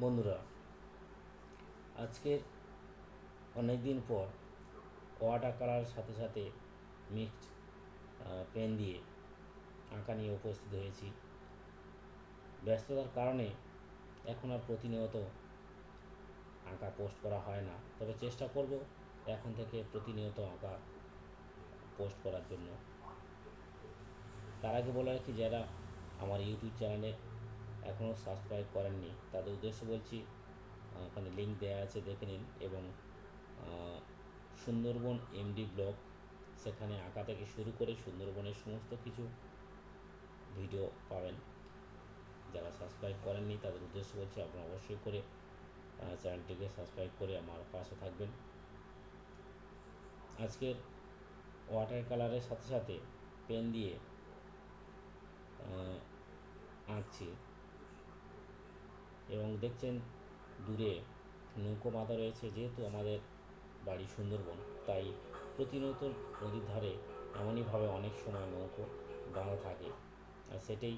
বন্ধুরা আজকে অনেক দিন পর ওয়াটার কালারের সাথে সাথে মিক্সড পেন দিয়ে আঁকা নিয়ে উপস্থিত হয়েছি। ব্যস্ততার কারণে এখন আর প্রতিনিয়ত আঁকা পোস্ট করা হয় না। তবে চেষ্টা করব এখন থেকে প্রতিনিয়ত আঁকা পোস্ট করার জন্য। তার আগে বলে রাখি, যারা আমার ইউটিউব চ্যানেলে এখনও সাবস্ক্রাইব করেননি। তাদের উদ্দেশ্যে বলছি ওখানে লিঙ্ক দেওয়া আছে, দেখে নিন এবং সুন্দরবন এমডি ব্লগ সেখানে আঁকা থেকে শুরু করে সুন্দরবনের সমস্ত কিছু ভিডিও পাবেন। যারা সাবস্ক্রাইব করেননি, তাদের উদ্দেশ্যে বলছি আপনারা অবশ্যই করে চ্যানেলটিকে সাবস্ক্রাইব করে আমার পাশে থাকবেন। আজকের ওয়াটার কালারের সাথে সাথে পেন দিয়ে আঁকছি। এবং দেখছেন দূরে নৌকো বাঁধা রয়েছে, যেহেতু আমাদের বাড়ি সুন্দরবন, তাই প্রতিনিয়ত নদীর ধারে এমনইভাবে অনেক সময় নৌকো বাঁধা থাকে। আর সেটাই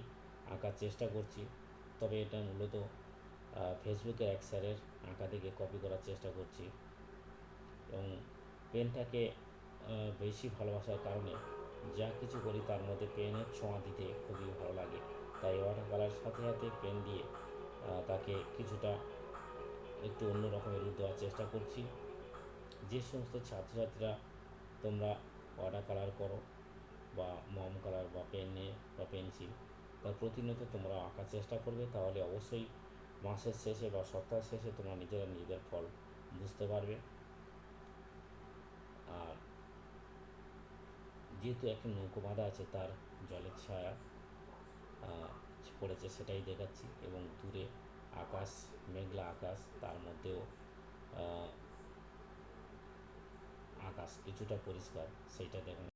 আঁকার চেষ্টা করছি, তবে এটা মূলত ফেসবুকের এক স্যারের আঁকা থেকে কপি করার চেষ্টা করছি। এবং পেনটাকে বেশি ভালোবাসার কারণে যা কিছু করি তার মধ্যে পেনের ছোঁয়া দিতে খুবই ভালো লাগে। তাই ওয়াটার কালার সাথে সাথে পেন দিয়ে তাকে কিছুটা একটু অন্য রকমের রূপ দেওয়ার চেষ্টা করছি। যে সমস্ত ছাত্রছাত্রীরা তোমরা ওয়াটার কালার করো বা মম কালার বা পেনে বা পেন্সিল তার প্রতিনিয়ত তোমরা আঁকার চেষ্টা করবে, তাহলে অবশ্যই মাসের শেষে বা সপ্তাহের শেষে তোমরা নিজেরা নিজেদের ফল বুঝতে পারবে। আর যেহেতু একটা নৌকো বাঁধা আছে, তার জলের ছায়া পড়েছে সেটাই দেখাচ্ছি এবং দূরে আকাশ, মেঘলা আকাশ, তার মধ্যেও আকাশ কিছুটা পরিষ্কার, সেইটা দেখানো